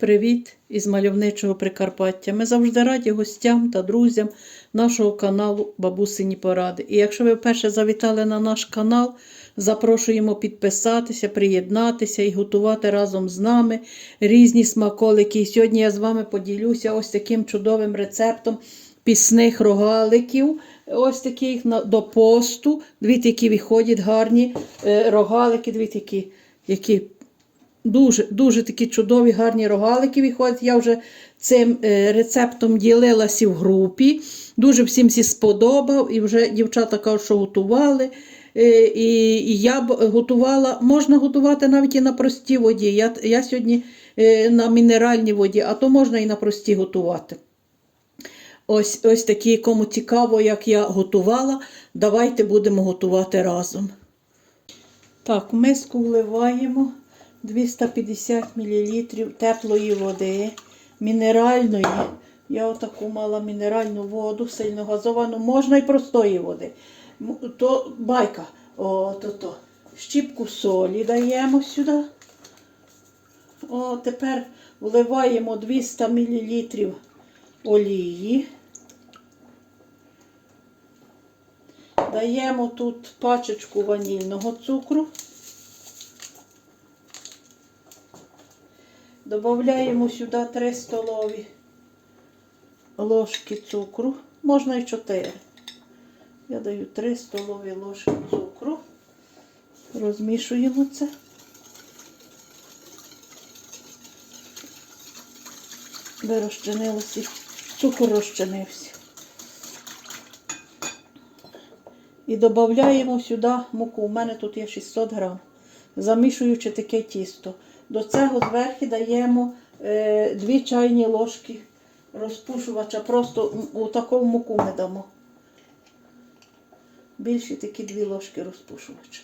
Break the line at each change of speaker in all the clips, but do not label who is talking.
Привіт із мальовничого Прикарпаття. Ми завжди раді гостям та друзям нашого каналу Бабусині Поради. І якщо ви вперше завітали на наш канал, запрошуємо підписатися, приєднатися і готувати разом з нами різні смаколики. І сьогодні я з вами поділюся ось таким чудовим рецептом пісних рогаликів. Ось таких до посту. Дві які виходять гарні е, рогалики, дві такі, які Дуже, дуже такі чудові, гарні рогалики виходять. Я вже цим е, рецептом ділилася в групі. Дуже всім всі сподобав. І вже дівчата кажуть, що готували. Е, і, і я б готувала, можна готувати навіть і на простій воді. Я, я сьогодні е, на мінеральній воді, а то можна і на простій готувати. Ось, ось такі, кому цікаво, як я готувала, давайте будемо готувати разом. Так, миску вливаємо 250 мл теплої води, мінеральної. Я отаку мала мінеральну воду, сильно газовану, можна і простої води. То байка. О, то, то. Щіпку солі даємо сюди. О, тепер вливаємо 200 мл олії. Даємо тут пачечку ванільного цукру. Добавляємо сюди 3 столові ложки цукру. Можна і 4. Я даю 3 столові ложки цукру. Розмішуємо це. Де розчинилося, цукор розчинився. І додаємо сюди муку. У мене тут є 600 грам. Замішуючи таке тісто. До цього зверху даємо е, 2 чайні ложки розпушувача. Просто у таку муку ми дамо. Більші такі 2 ложки розпушувача.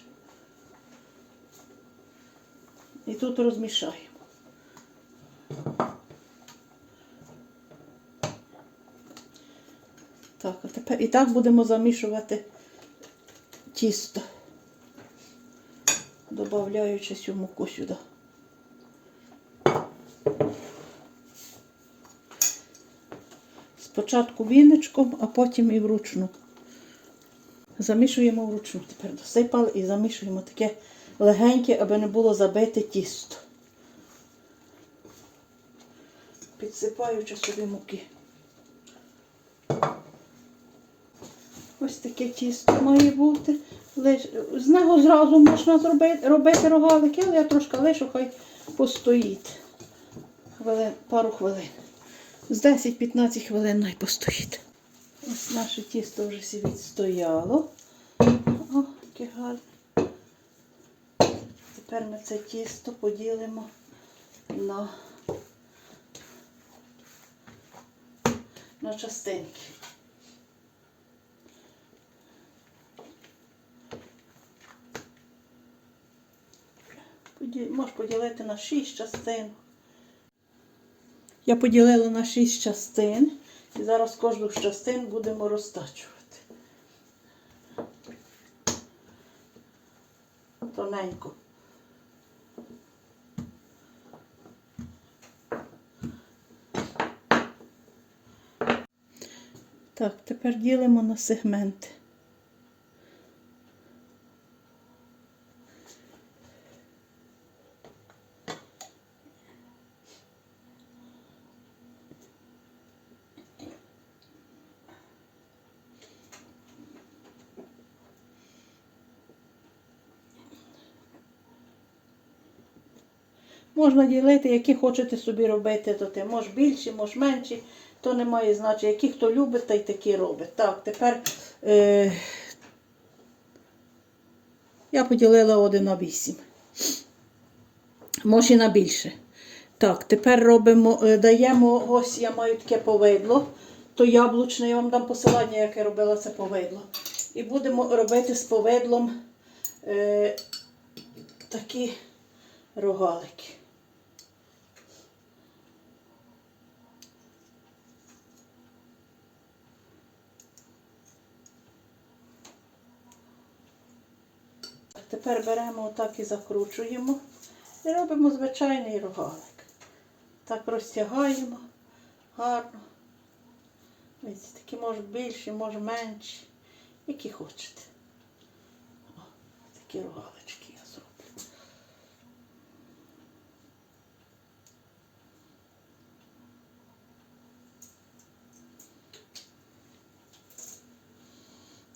І тут розмішаємо. Так, а тепер і так будемо замішувати тісто, додаючи цю муку сюди. Спочатку віничком, а потім і вручну. Замішуємо вручну. Тепер досипали і замішуємо таке легеньке, аби не було забите тісто. Підсипаючи собі муки. Ось таке тісто має бути. З нього зразу можна зробити, робити рогалики, але я трошки лишу, хай постоїть. Хвилин, пару хвилин. З 10-15 хвилин най постоїть. Ось наше тісто вже всі відстояло. О, яке гарне. Тепер ми це тісто поділимо на, на частинки. Поді- Можеш поділити на 6 частин. Я поділила на 6 частин. І зараз кожну з частин будемо розтачувати. Тоненько. Так, тепер ділимо на сегменти. Можна ділити, які хочете собі робити, то ти. Може більші, може менші, то не має значення. Які хто любить, та й такі робить. Так, тепер е, я поділила один на 8. Може і на більше. Так, тепер робимо, е, даємо, ось я маю таке повидло, то яблучне, я вам дам посилання, яке робила це повидло. І будемо робити з повидлом е, такі рогалики. Тепер беремо отак і закручуємо і робимо звичайний рогалик. Так розтягаємо гарно. Ось такі може більші, може менші. Які хочете. О, такі рогалички я зроблю.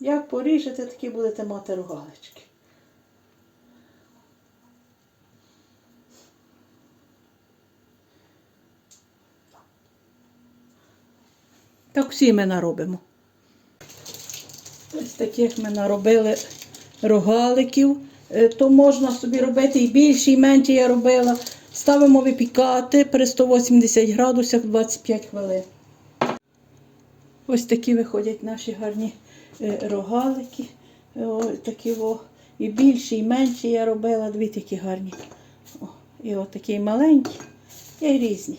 Як поріжете, такі будете мати рогалички. Так всі ми наробимо. Ось таких ми наробили рогаликів. Е, То можна собі робити і більше, і менше я робила. Ставимо випікати при 180 градусах 25 хвилин. Ось такі виходять наші гарні е, рогалики. Е, О, такі о. І більші, і менші я робила. Дві такі гарні. О, і от такі маленькі, і різні.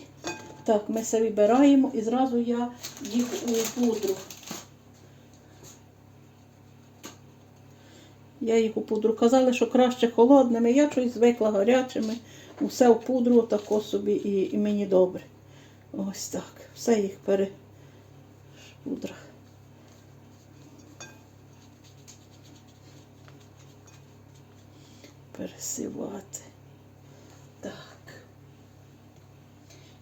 Так, ми все вибираємо і зразу я їх у пудру. Я їх у пудру. Казали, що краще холодними. Я щось звикла гарячими. Усе в пудру тако собі і, і мені добре. Ось так. Все їх пере в пудрах. Пересивати. Так.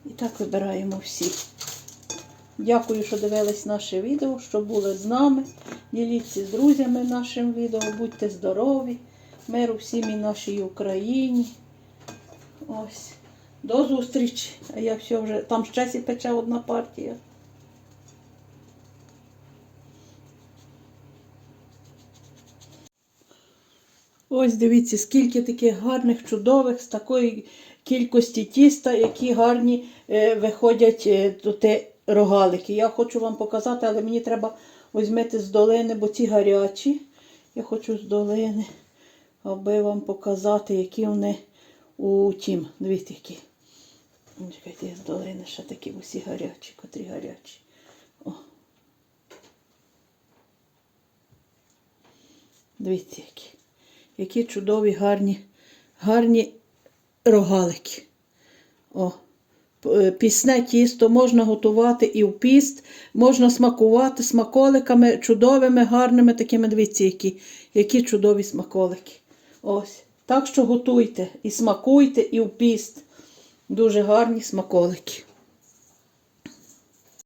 І так вибираємо всі. Дякую, що дивились наше відео, що були з нами. Діліться з друзями нашим відео, будьте здорові, миру всім і нашій Україні. Ось. До зустрічі. А я все вже. Там ще сі пече одна партія. Ось дивіться, скільки таких гарних, чудових, з такої кількості тіста, які гарні е, виходять е, тут рогалики. Я хочу вам показати, але мені треба візьмити з долини, бо ці гарячі. Я хочу з долини, аби вам показати, які вони у тім. Дивіться, які. Ну, Чекайте, я з долини ще такі усі гарячі, котрі гарячі. О. Дивіться, які. Які чудові, гарні, гарні рогалики. О, е, пісне тісто можна готувати і в піст, можна смакувати смаколиками, чудовими, гарними такими, дивіться, які, які чудові смаколики. Ось. Так що готуйте і смакуйте, і в піст. Дуже гарні смаколики.